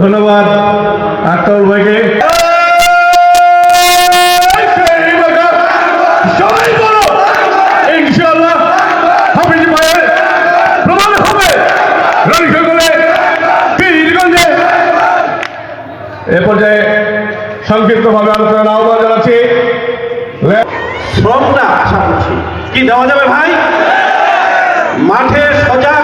ধন্যবাদ, আক্তার ভাইকে। এ পর্যায়ে সংক্ষিপ্তভাবে আলোচনার আহ্বান জানাচ্ছি। আশা কি দেওয়া যাবে ভাই? মাঠে সোজা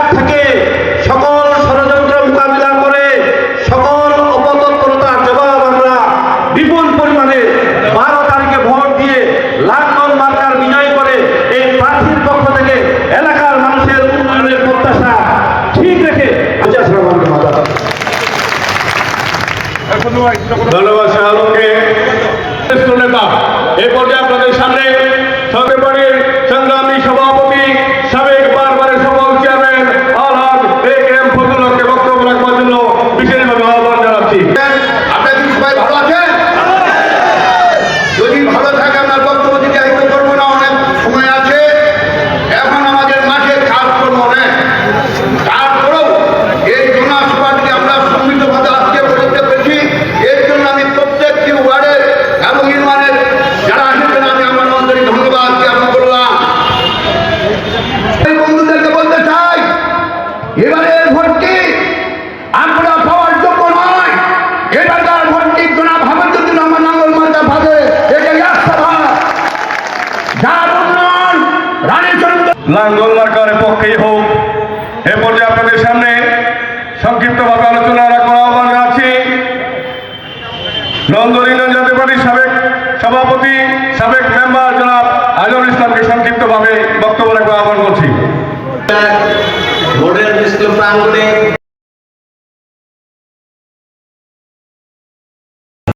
ধন্যবাদ শাহ আলমকে। নেতা, এ পর্যায়ে আপনাদের সামনে সঙ্গে বাড়ির সংগ্রামী সভাপতি, সাবেক বারবারের সফল চেয়ারম্যান, আলহাজ লাঙ্গল মার্কার পক্ষেই হোক। এ পর্যায়ে আপনাদের সামনে সংক্ষিপ্তভাবে আলোচনা রাখার আহ্বান জানাচ্ছি। নন্দন ইউনিয়ন জাতীয় পার্টির সাবেক সভাপতি, সাবেক মেম্বার জনাব আজমুল ইসলামকে সংক্ষিপ্তভাবে বক্তব্য রাখার আহ্বান করছি। প্রাঙ্গণে